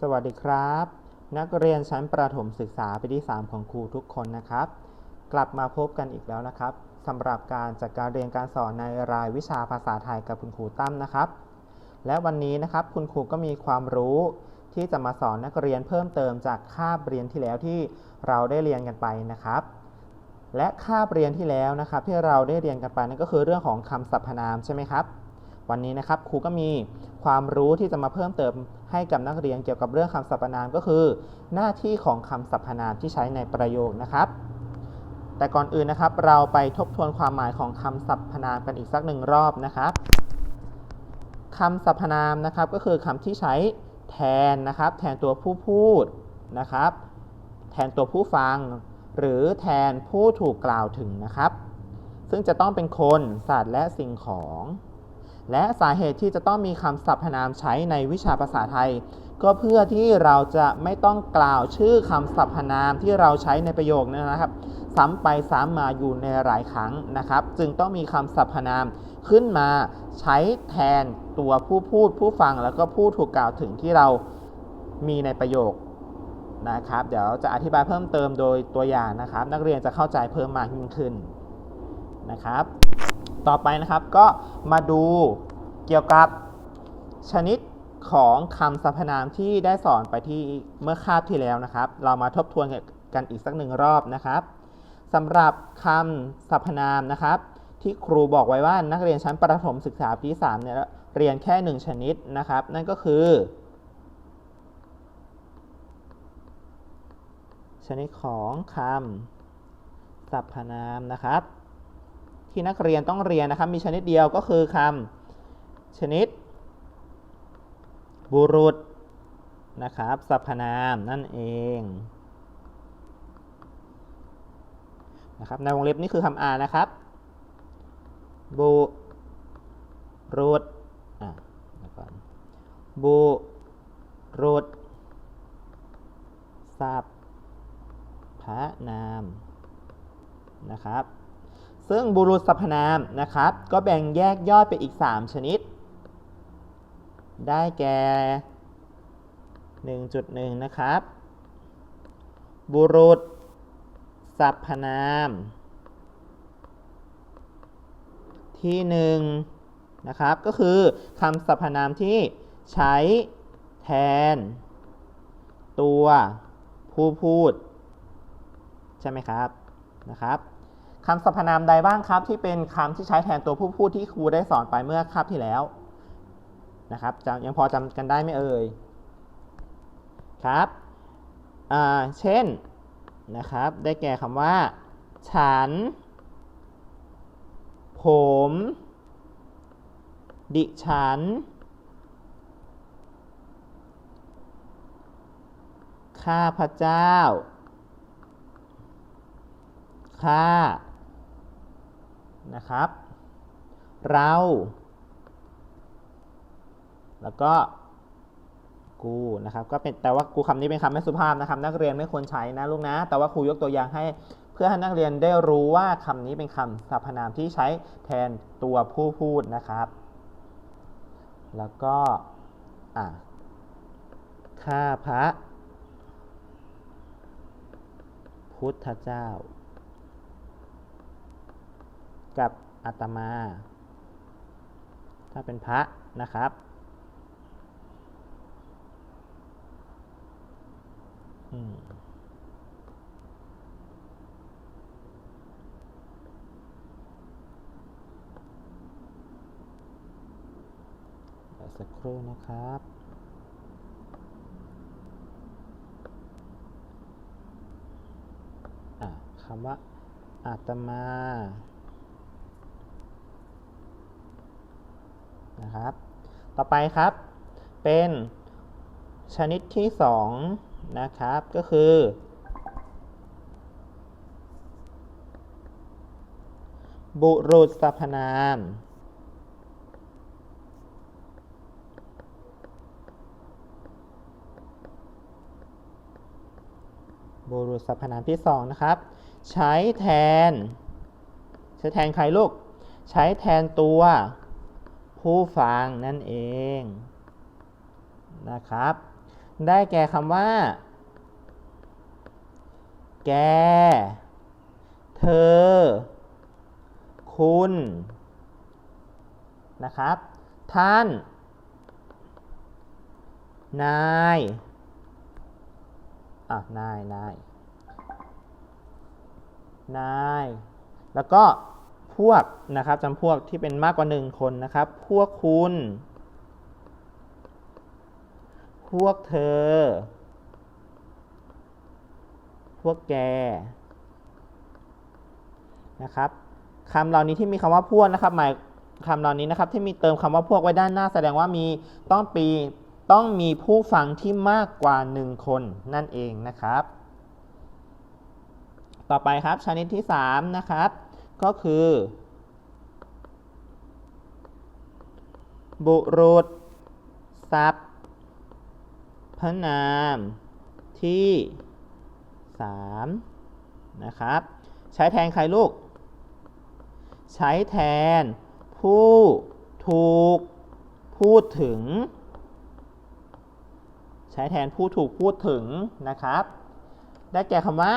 สวัสดีครับ นักเรียนชั้นประถมศึกษาปีที่ 3 ของครูทุกคนนะครับ กลับมาพบกันอีกแล้วนะครับสำหรับการจัดการเรียนการสอนในรายวิชาภาษาไทยกับคุณครูตั้มนะครับ และวันนี้นะครับคุณครูก็มีความรู้ที่จะมาสอนนักเรียนเพิ่มเติมจากคาบเรียนที่แล้วที่เราได้เรียนกันไปนะครับ และคาบเรียนที่แล้วนะครับที่เราได้เรียนกันไปนั่นก็คือเรื่องของคำสรรพนามใช่ไหมครับ วันนี้นะครับครูก็มีความรู้ที่จะมาเพิ่มเติมให้กับนักเรียนเกี่ยวกับเรื่องคำสรรพนามก็คือ หน้าที่ของคำสรรพนามที่ใช้ในประโยคนะครับ แต่ก่อนอื่นนะครับ เราไปทบทวนความหมายของคำสรรพนามกันอีกสักหนึ่งรอบนะครับคำสรรพนามนะครับก็คือคำที่ใช้แทนนะครับ แทนตัวผู้พูดนะครับ แทนตัวผู้ฟัง หรือแทนผู้ถูกกล่าวถึงนะครับ ซึ่งจะต้องเป็นคนสัตว์และสิ่งของ และสาเหตุที่จะต้องมีคำสรรพนามใช้ในวิชาภาษาไทย ก็เพื่อที่เราจะไม่ต้องกล่าวชื่อคำสรรพนามที่เราใช้ในประโยคนั้นนะครับ ซ้ำไปซ้ำมาอยู่ในหลายครั้งนะครับ จึงต้องมีคำสรรพนามขึ้นมาใช้แทนตัวผู้พูดผู้ฟังแล้วก็ผู้ถูกกล่าวถึงที่เรามีในประโยคนะครับ เดี๋ยวจะอธิบายเพิ่มเติมโดยตัวอย่างนะครับ นักเรียนจะเข้าใจเพิ่มมากยิ่งขึ้น นะครับ ต่อไปนะครับก็มาดูเกี่ยวกับชนิดของคำสรรพนามที่ได้สอนไปที่เมื่อคาบที่แล้วนะครับ เรามาทบทวนกันอีกสักหนึ่งรอบนะครับสำหรับคำสรรพนามนะครับ ที่ครูบอกไว้ว่านักเรียนชั้นประถมศึกษาปีที่3เนี่ยเรียนแค่ 1 ชนิดนะครับ นั่นก็คือ ชนิดของคำสรรพนามนะครับ ที่นักเรียนต้องเรียนนะครับ มีชนิดเดียวก็คือคำชนิด บุรุษนะครับสรรพนามนั่นเองนะครับในวงเล็บนี่คือคำอานะครับ บุรุษอะก่อนบุรุษสัพพนามนะครับ ซึ่งบุรุษสรรพนามนะครับ ก็แบ่งแยกย่อยไปอีก 3 ชนิด ได้แก่ 1.1 นะครับ บุรุษสรรพนาม ที่ 1 นะครับ ก็คือคำสรรพนามที่ใช้แทน ตัวผู้พูด ใช่ไหมครับนะครับ คำสรรพนามใดบ้างครับ ที่เป็นคำที่ใช้แทนตัวผู้พูดที่ครูได้สอนไปเมื่อคาบที่แล้วนะครับยังพอจำกันได้ไหมเอ่ยครับเช่นนะครับ ได้แก่คำว่า ฉัน ผม ดิฉัน ข้าพเจ้า ข้า นะครับ เรา แล้วก็กูนะครับก็เป็นแต่ว่ากูคำนี้เป็นคำไม่สุภาพนะครับ นักเรียนไม่ควรใช้นะลูกนะ แต่ว่าครูยกตัวอย่างให้เพื่อให้นักเรียนได้รู้ว่าคำนี้เป็นคำสรรพนามที่ใช้แทนตัวผู้พูดนะครับ แล้วก็อะข้าพระพุทธเจ้า กับอาตมา ถ้าเป็นพระนะครับ อืมสักครู่นะครับอะคำว่าอาตมา นะครับ ต่อไปครับ เป็นชนิดที่ 2 นะครับ ก็คือ บุรุษสรรพนาม บุรุษสรรพนามที่ 2 นะครับ ใช้แทน ใช้แทนใครลูก ใช้แทนตัว ผู้ฟังนั่นเองนะครับ ได้แก่คำว่า แก เธอ คุณ นะครับ ท่าน นาย อะ นาย นาย นาย แล้วก็ พวกนะครับจำพวกที่เป็นมากกว่าหนึ่งคนนะครับ พวกคุณ พวกเธอ พวกแกนะครับคำเหล่านี้ที่มีคำว่าพวกนะครับ หมายคำเหล่านี้นะครับ ที่มีเติมคำว่าพวกไว้ด้านหน้า แสดงว่ามีต้องปีต้องมีผู้ฟังที่มากกว่าหนึ่งคนนั่นเองนะครับ ต่อไปครับชนิดที่ 3 นะครับ ก็คือ บุรุษศัพท์พระนามที่3นะครับ ใช้แทนใครลูก ใช้แทน ผู้ถูกพูดถึง ใช้แทนผู้ถูกพูดถึงนะครับ ได้แก่คำว่า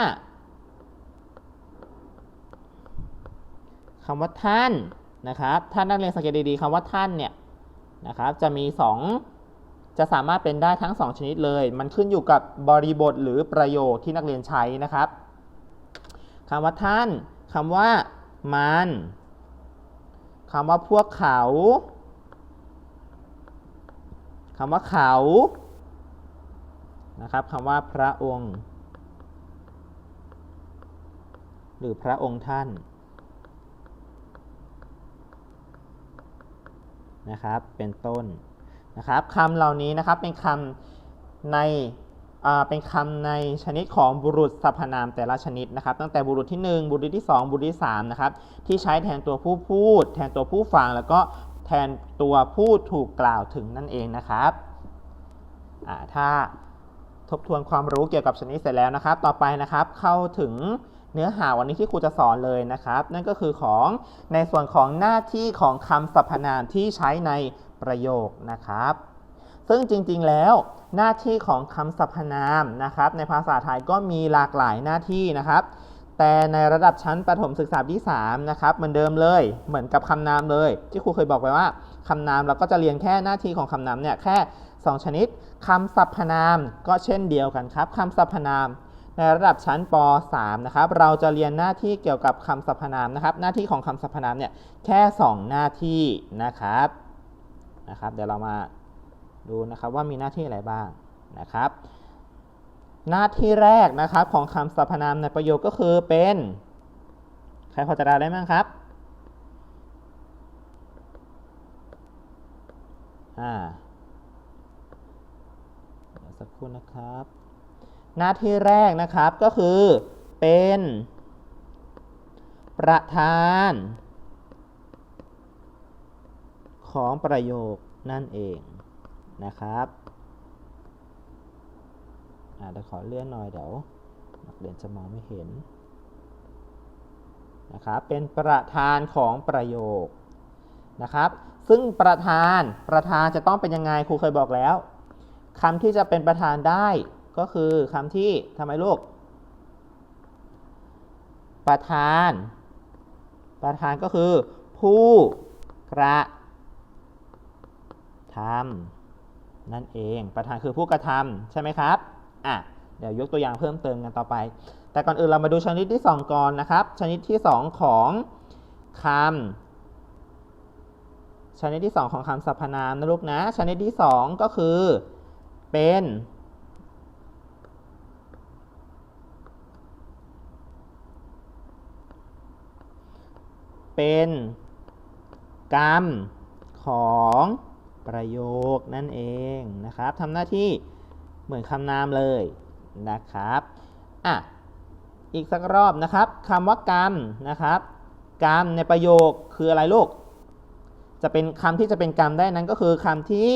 คำว่าท่านนะครับท่านนักเรียนสังเกตดีๆคำว่าท่านเนี่ยนะครับจะมี 2 จะสามารถเป็นได้ทั้ง 2 ชนิดเลย มันขึ้นอยู่กับบริบทหรือประโยคที่นักเรียนใช้นะครับคำว่าท่านคำว่ามันคำว่าพวกเขาคำว่าเขานะครับคำว่าพระองค์ หรือพระองค์ท่าน นะครับเป็นต้นนะครับคำเหล่านี้นะครับเป็นคำในเป็นคำในชนิดของบุรุษสรรพนามแต่ละชนิดนะครับ ตั้งแต่บุรุษที่ 1 บุรุษที่ 2 บุรุษที่3นะครับที่ใช้แทนตัวผู้พูด แทนตัวผู้ฟัง แล้วก็แทนตัวผู้ถูกกล่าวถึงนั่นเองนะครับถ้าทบทวนความรู้เกี่ยวกับชนิดเสร็จแล้วนะครับ ต่อไปนะครับเข้าถึง เนื้อหาวันนี้ที่ครูจะสอนเลยนะครับ นั่นก็คือของในส่วนของหน้าที่ของคำสรรพนามที่ใช้ในประโยคนะครับ ซึ่งจริงๆแล้วหน้าที่ของคำสรรพนามนะครับ ในภาษาไทยก็มีหลากหลายหน้าที่นะครับ แต่ในระดับชั้นประถมศึกษาที่3นะครับเหมือนเดิมเลยเหมือนกับคำนามเลย ที่ครูเคยบอกไปว่าคำนามเราก็จะเรียนแค่หน้าที่ของคำนามเนี่ยแค่ 2 ชนิดคำสรรพนามก็เช่นเดียวกันครับคำสรรพนาม ในระดับชั้นป .3 นะครับเราจะเรียนหน้าที่เกี่ยวกับคำสรรพนามนะครับ หน้าที่ของคำสรรพนามเนี่ยแค่ 2 หน้าที่นะครับนะครับ เดี๋ยวเรามาดูนะครับว่ามีหน้าที่อะไรบ้างนะครับ หน้าที่แรกนะครับของคำสรรพนามในประโยคก็คือเป็น ใครพอจะได้บ้างครับอ่าสักครู่นะครับ หน้าที่แรกนะครับก็คือเป็น ประธาน ของประโยคนั่นเองนะครับอ่าเดี๋ยวขอเลื่อนหน่อยเดี๋ยวนักเรียนจะมองไม่เห็นนะครับเป็นประธานของประโยคนะครับ ซึ่งประธานประธานจะต้องเป็นยังไงครูเคยบอกแล้วคำที่จะเป็นประธานได้ ก็คือคำที่ทำไมลูก ประธาน ประธานก็คือ ผู้กระทำนั่นเอง ประธานคือผู้กระทำใช่ไหมครับอะเดี๋ยวยกตัวอย่างเพิ่มเติมกันต่อไป แต่ก่อนอื่นเรามาดูชนิดที่ 2ก่อนนะครับ ชนิดที่ 2 ของคำชนิดที่ 2 ของคำสรรพนามนะลูกนะ ชนิดที่ 2 ก็คือ เป็น เป็นกรรมของประโยคนั่นเองนะครับทำหน้าที่เหมือนคำนามเลยนะครับอะอีกสักรอบนะครับคำว่ากรรมนะครับกรรมในประโยคคืออะไรลูก จะเป็นคำที่จะเป็นกรรมได้นั้นก็คือคำที่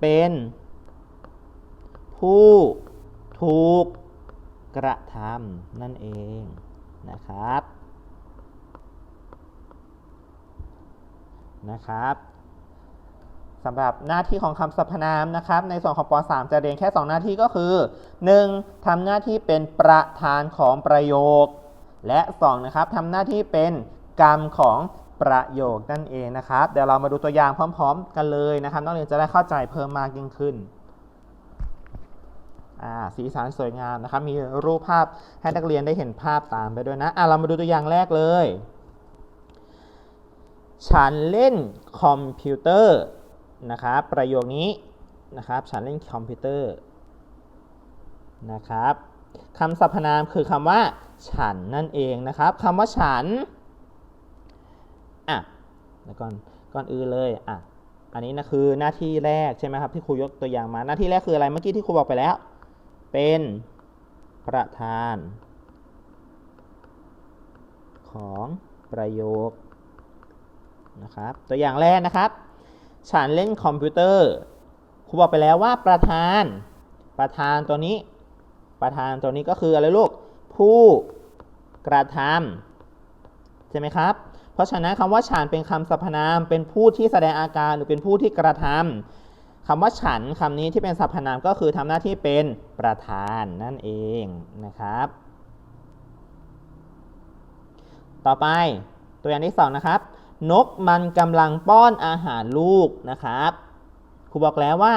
เป็น ผู้ถูกกระทำนั่นเองนะครับ สสำหรับหน้าที่ของคำสรรพนามนะครับ ในส่วนของป .3 จะเรียนแค่ 2 หน้าที่ก็คือ 1. ทำหน้าที่เป็นประธานของประโยค และ2นะครับทำหน้าที่เป็นกรรมของประโยคนั่นเองนะครับ เดี๋ยวเรามาดูตัวอย่างพร้อม ๆ กันเลยนะครับนักเรียนจะได้เข้าใจเพิ่มมากยิ่งขึ้นอ่าสีสันสวยงามนะครับ มีรูปภาพให้นักเรียนได้เห็นภาพตามไปด้วยนะอ่าเรามาดูตัวอย่างแรกเลย ฉันเล่นคอมพิวเตอร์นะครับประโยคนี้นะครับฉันเล่นคอมพิวเตอร์นะครับคำสรรพนามคือคำว่า ฉันนั่นเองนะครับคำว่าฉันอะแล้วก่อนก่อนอื่นเลยอะอันนี้นะคือหน้าที่แรกใช่ไหมครับที่ครูยกตัวอย่างมาหน้าที่แรกคืออะไรเมื่อกี้ที่ครูบอกไปแล้ว เป็นประธาน ของประโยค นะครับ ตัวอย่างแรกนะครับ ฉันเล่นคอมพิวเตอร์ครูบอกไปแล้วว่าประธาน ประธานตัวนี้ ประธานตัวนี้ก็คืออะไรลูก ผู้กระทำใช่ไหมครับ เพราะฉะนั้นคำว่าฉันเป็นคำสรรพนาม เป็นผู้ที่แสดงอาการหรือเป็นผู้ที่กระทำคำว่าฉันคำนี้ที่เป็นสรรพนามก็คือทำหน้าที่เป็นประธานนั่นเองนะครับ ต่อไปตัวอย่างที่สองนะครับ นกมันกำลังป้อนอาหารลูกนะครับครูบอกแล้วว่า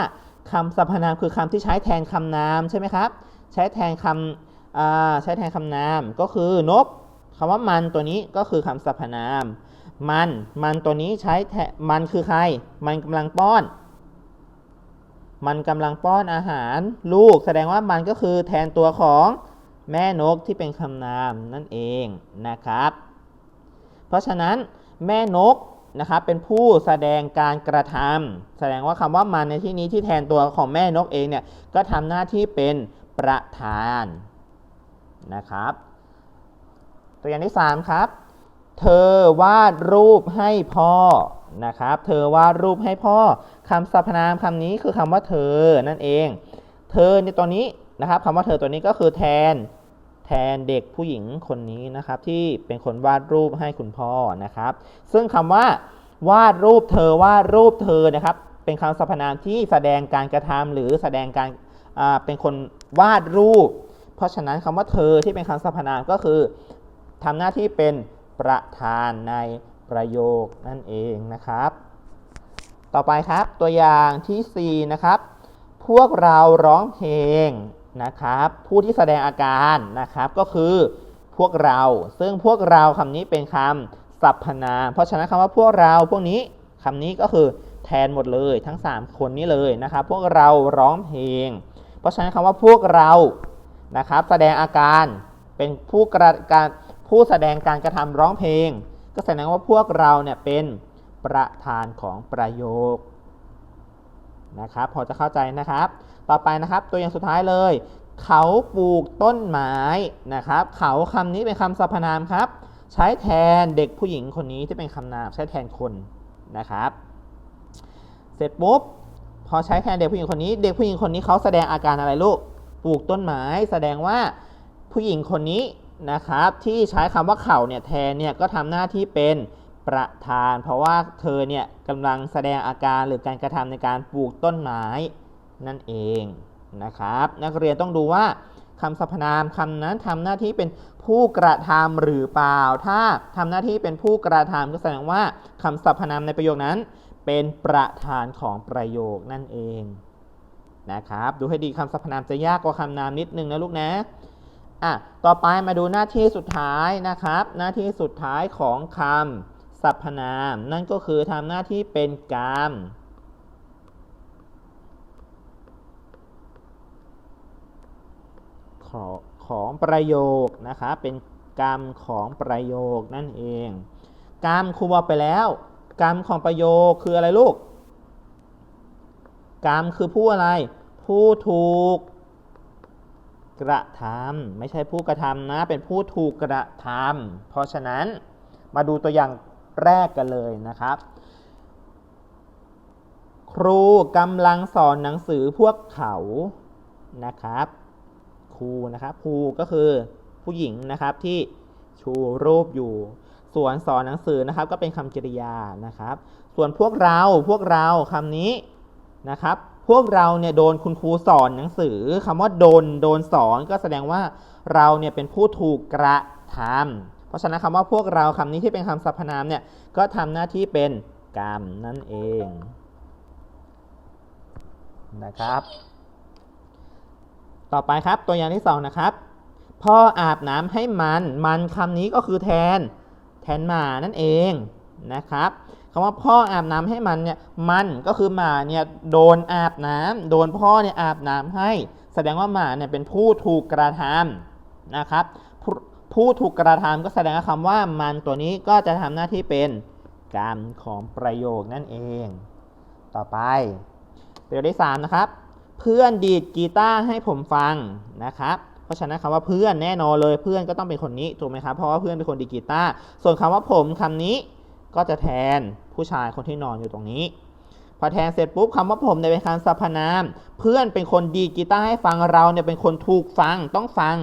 คำสรรพนามคือคำที่ใช้แทนคำนามใช่ไหมครับ ใช้แทนคำใช้แทนคำนามก็คือนกคำว่ามันตัวนี้ก็คือคำสรรพนาม มัน มันตัวนี้ใช้แทนมันคือใคร มันกำลังป้อน มันกำลังป้อนอาหารลูก แสดงว่ามันก็คือแทนตัวของแม่นกที่เป็นคำนามนั่นเองนะครับ เพราะฉะนั้น แม่นกนะครับเป็นผู้แสดงการกระทำแสดงว่าคำว่ามันในที่นี้ที่แทนตัวของแม่นกเองเนี่ยก็ทำหน้าที่เป็นประธานนะครับ ตัวอย่างที่ 3 ครับ เธอวาดรูปให้พ่อนะครับ เธอวาดรูปให้พ่อคำสรรพนามคำนี้คือคำว่าเธอนั่นเอง เธอในตัวนี้นะครับคำว่าเธอตัวนี้ก็คือแทน แทนเด็กผู้หญิงคนนี้นะครับที่เป็นคนวาดรูปให้คุณพ่อนะครับ ซึ่งคำว่าวาดรูปเธอวาดรูปเธอนะครับ เป็นคำสรรพนามที่แสดงการกระทำหรือแสดงการเป็นคนวาดรูป เพราะฉะนั้นคำว่าเธอที่เป็นคำสรรพนามก็คือทำหน้าที่เป็นประธานในประโยคนั่นเองนะครับ ต่อไปครับตัวอย่างทีสี่4นะครับ พวกเราร้องเพลง นะครับ ผู้ที่แสดงอาการนะครับก็คือพวกเรา ซึ่งพวกเราคำนี้เป็นคำสรรพนาม เพราะฉะนั้นคำว่าพวกเราพวกนี้คำนี้ก็คือแทนหมดเลยทั้ง 3 คนนี้เลยนะครับ พวกเราร้องเพลง เพราะฉะนั้นคำว่าพวกเรานะครับ แสดงอาการเป็นผู้กระการผู้แสดงการกระทำร้องเพลง ก็แสดงว่าพวกเราเนี่ยเป็นประธานของประโยค นะครับพอจะเข้าใจนะครับ ต่อไปนะครับตัวอย่างสุดท้ายเลย เขาปลูกต้นไม้นะครับ เขาคำนี้เป็นคำสรรพนามครับ ใช้แทนเด็กผู้หญิงคนนี้ที่เป็นคำนามใช้แทนคนนะครับ เสร็จปุ๊บพอใช้แทนเด็กผู้หญิงคนนี้ เด็กผู้หญิงคนนี้เขาแสดงอาการอะไรลูกปลูกต้นไม้ แสดงว่าผู้หญิงคนนี้นะครับที่ใช้คำว่าเขาเนี่ยแทนเนี่ยก็ทำหน้าที่เป็น ประธาน เพราะว่าเธอเนี่ยกำลังแสดงอาการหรือการกระทำในการปลูกต้นไม้นั่นเองนะครับ นักเรียนต้องดูว่าคำสรรพนามคำนั้นทำหน้าที่เป็นผู้กระทำหรือเปล่า ถ้าทำหน้าที่เป็นผู้กระทำก็แสดงว่าคำสรรพนามในประโยคนั้น เป็นประธานของประโยคนั่นเองนะครับดูให้ดีคำสรรพนามจะยากกว่าคำนามนิดนึงนะลูกนะอะต่อไปมาดูหน้าที่สุดท้ายนะครับ หน้าที่สุดท้ายของคำ สรรพนาม นั่นก็คือทำหน้าที่เป็นกรรมของของประโยคนะครับเป็นกรรมของประโยคนั่นเอง กรรมครูบอกไปแล้ว กรรมของประโยคคืออะไรลูก กรรมคือผู้อะไร ผู้ถูกกระทำไม่ใช่ผู้กระทำนะ เป็นผู้ถูกกระทำเพราะฉะนั้นมาดูตัวอย่าง แรกกันเลยนะครับ ครูกำลังสอนหนังสือพวกเขานะครับ ครูนะครับครูก็คือผู้หญิงนะครับที่ชูรูปอยู่ ส่วนสอนหนังสือนะครับ ก็เป็นคำกริยานะครับ ส่วนพวกเราพวกเราคำนี้นะครับ พวกเราเนี่ยโดนคุณครูสอนหนังสือคำว่าโดนโดนสอนก็แสดงว่าเราเนี่ยเป็นผู้ถูกกระทำ เพราะฉะนั้นคำว่าพวกเราคำนี้ที่เป็นคำสรรพนามเนี่ยก็ทำหน้าที่เป็นกรรมนั่นเองนะครับ ต่อไปครับตัวอย่างที่สองนะครับพ่ออาบน้ำให้มันมันคำนี้ก็คือแทน แทนหมานั่นเองนะครับคำว่าพ่ออาบน้ำให้มันเนี่ยมันก็คือหมาเนี่ยโดนอาบน้ำโดนพ่อเนี่ยอาบน้ำให้ แสดงว่าหมาเนี่ยเป็นผู้ถูกกระทำนะครับ ผู้ถูกกระทำก็แสดงคำว่ามันตัวนี้ก็จะทำหน้าที่เป็นกรรมของประโยคนั่นเอง ต่อไปประโยคที่สามนะครับ เพื่อนดีดกีตาร์ให้ผมฟังนะครับเพราะฉะนั้นคำว่าเพื่อนแน่นอนเลยเพื่อนก็ต้องเป็นคนนี้ถูกไหมครับเพราะว่าเพื่อนเป็นคนดีดกีตาร์ส่วนคำว่าผมคำนี้ก็จะแทนผู้ชายคนที่นอนอยู่ตรงนี้ พอแทนเสร็จปุ๊บคำว่าผมเนี่ยเป็นคำสรรพนาม เพื่อนเป็นคนดีดกีตาร์ให้ฟังเราเนี่ยเป็นคนถูกฟังต้องฟัง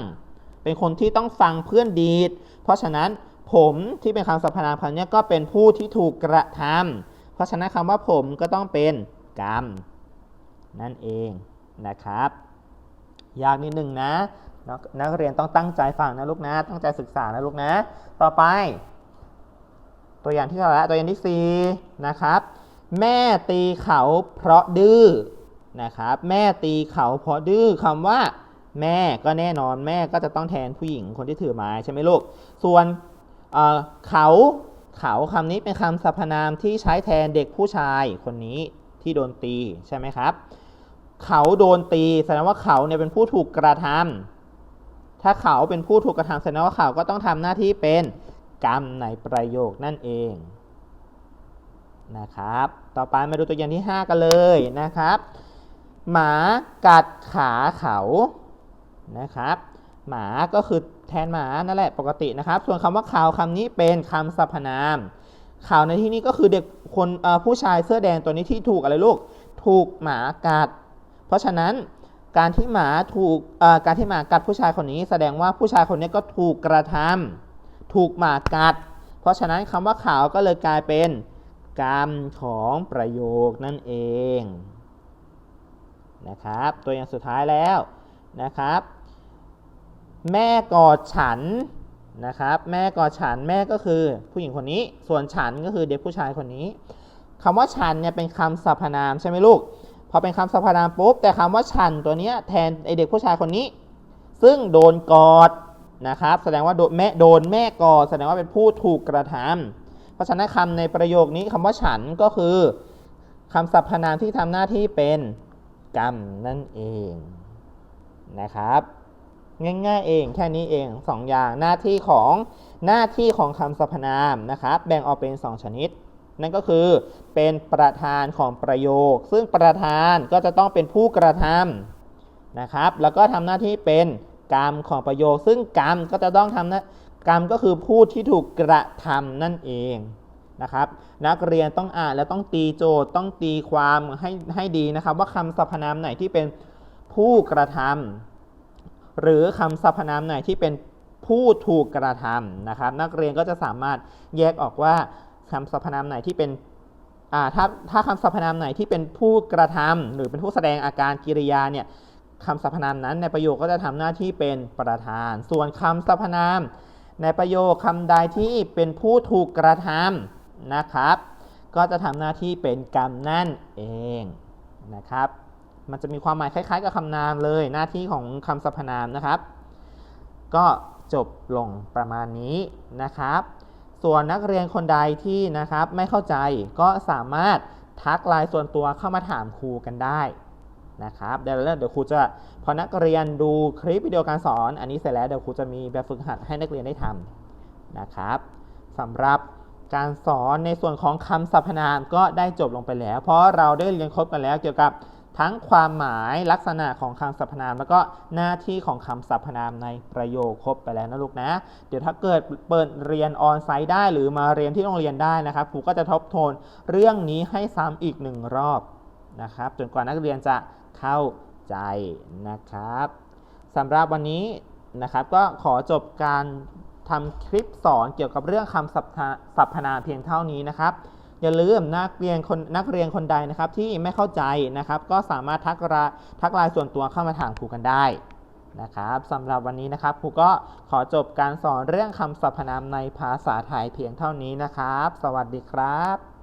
เป็นคนที่ต้องฟังเพื่อนดีด เพราะฉะนั้นผมที่เป็นคำสรรพนามคำนี้ก็เป็นผู้ที่ถูกกระทำเพราะฉะนั้นคำว่าผมก็ต้องเป็นกรรม นั่นเองนะครับ ยากนิดหนึ่งนะนักเรียนต้องตั้งใจฟังนะลูกนะ ตั้งใจศึกษานะลูกนะ ต่อไป ตัวอย่างที่เท่าไรตัวอย่างที่สี่นะครับ แม่ตีเขาเพราะดื้อนะครับ แม่ตีเขาเพราะดื้อคำว่า แม่ก็แน่นอนแม่ก็จะต้องแทนผู้หญิงคนที่ถือไม้ใช่ไหมลูก ส่วนเเขาเขาคำนี้เป็นคำสรรพนามที่ใช้แทนเด็กผู้ชายคนนี้ที่โดนตีใช่ไหมครับ เขาโดนตีแสดงว่าเขาเนี่ยเป็นผู้ถูกกระทำถ้าเขาเป็นผู้ถูกกระทำแสดงว่าเขาก็ต้องทำหน้าที่เป็นกรรมในประโยคนั่นเองนะครับ ต่อไปมาดูตัวอย่างที่ 5 กันเลยนะครับ หมากัดขาเขา นะครับหมาก็คือแทนหมานั่นแหละปกตินะครับ ส่วนคำว่าเขาวคำนี้เป็นคำสรรพนามเขาวในที่นี้ก็คือเด็กคนผู้ชายเสื้อแดงตัวนี้ที่ถูกอะไรลูกถูกหมากัด เพราะฉะนั้นการที่หมาถูกการที่หมากัดผู้ชายคนนี้ แสดงว่าผู้ชายคนนี้ก็ถูกกระทำถูกหมากัด เพราะฉะนั้นคำว่าขาวก็เลยกลายเป็นกรรมของประโยคนั่นเองนะครับ ตัวอย่างสุดท้ายแล้วนะครับ แม่กอดฉันนะครับ แม่กอดฉันแม่ก็คือผู้หญิงคนนี้ ส่วนฉันก็คือเด็กผู้ชายคนนี้คำว่าฉันเนี่ยเป็นคำสรรพนามใช่ไหมลูก พอเป็นคำสรรพนามปุ๊บแต่คำว่าฉันตัวเนี้ยแทนไอเด็กผู้ชายคนนี้ ซึ่งโดนกอดนะครับ แสดงว่าโดนแม่โดนแม่กอดแสดงว่าเป็นผู้ถูกกระทำเพราะฉะนั้นคำในประโยคนี้คำว่าฉันก็คือคำสรรพนามที่ทำหน้าที่เป็นกรรมนั่นเองนะครับ ง่ายๆเองแค่นี้เองสองอย่างหน้าที่ของหน้าที่ของคำสรรพนามนะครับแบ่งออกเป็น 2 ชนิด นั่นก็คือเป็นประธานของประโยค ซึ่งประธานก็จะต้องเป็นผู้กระทำนะครับ แล้วก็ทำหน้าที่เป็นกรรมของประโยค ซึ่งกรรมก็จะต้องทำน้ากรรมก็คือผู้ที่ถูกกระทำนั่นเองนะครับนักเรียนต้องอ่านและต้องตีโจทย์ต้องตีความให้ให้ดีนะครับ ว่าคำสรรพนามไหนที่เป็นผู้กระทำ หรือคำสรรพนามไหนที่เป็นผู้ถูกกระทำนะครับ นักเรียนก็จะสามารถแยกออกว่าคำสรรพนามไหนที่เป็นถ้าถ้าคำสรรพนามไหนที่เป็นผู้กระทำหรือเป็นผู้แสดงอาการกิริยาเนี่ยคำสรรพนามนั้นในประโยคก็จะทำหน้าที่เป็นประธาน ส่วนคำสรรพนาม ในประโยคคำใดที่เป็นผู้ถูกกระทำนะครับ ก็จะทำหน้าที่เป็นกรรมนั่นเองนะครับ มันจะมีความหมายคล้ายๆ กับคำนามเลยหน้าที่ของคำสรรพนามนะครับ ก็จบลงประมาณนี้นะครับ ส่วนนักเรียนคนใดที่นะครับไม่เข้าใจก็สามารถทักไลน์ส่วนตัวเข้ามาถามครูกันได้นะครับเดี๋ยวเดี๋ยวครูจะพอนักเรียนดูคลิปวิดีโอการสอน อันนี้เสร็จแล้วเดี๋ยวครูจะมีแบบฝึกหัดให้นักเรียนได้ทำนะครับสำหรับการสอนในส่วนของคำสรรพนามก็ได้จบลงไปแล้ว เพราะเราได้เรียนครบกันแล้วเกี่ยวกับ ทั้งความหมายลักษณะของคำสรรพนาม แล้วก็หน้าที่ของคำสรรพนามในประโยคครบไปแล้วนะลูกนะ เดี๋ยวถ้าเกิดเปิดเรียนออนไซต์ได้หรือมาเรียนที่โรงเรียนได้นะครับครูก็จะทบทวนเรื่องนี้ให้ซ้ำอีกหนึ่งรอบนะครับ จนกว่านักเรียนจะเข้าใจนะครับสำหรับวันนี้นะครับก็ขอจบการทำคลิปสอนเกี่ยวกับเรื่องคำสรรพนามเพียงเท่านี้นะครับ อย่าลืมนักเรียนคนนักเรียนคนใดนะครับที่ไม่เข้าใจนะครับ ก็สามารถทักไลน์ทักไลน์ส่วนตัวเข้ามาถามครูกันได้นะครับสำหรับวันนี้นะครับครูก็ขอจบการสอนเรื่องคำสรรพนามในภาษาไทยเพียงเท่านี้นะครับ สวัสดีครับ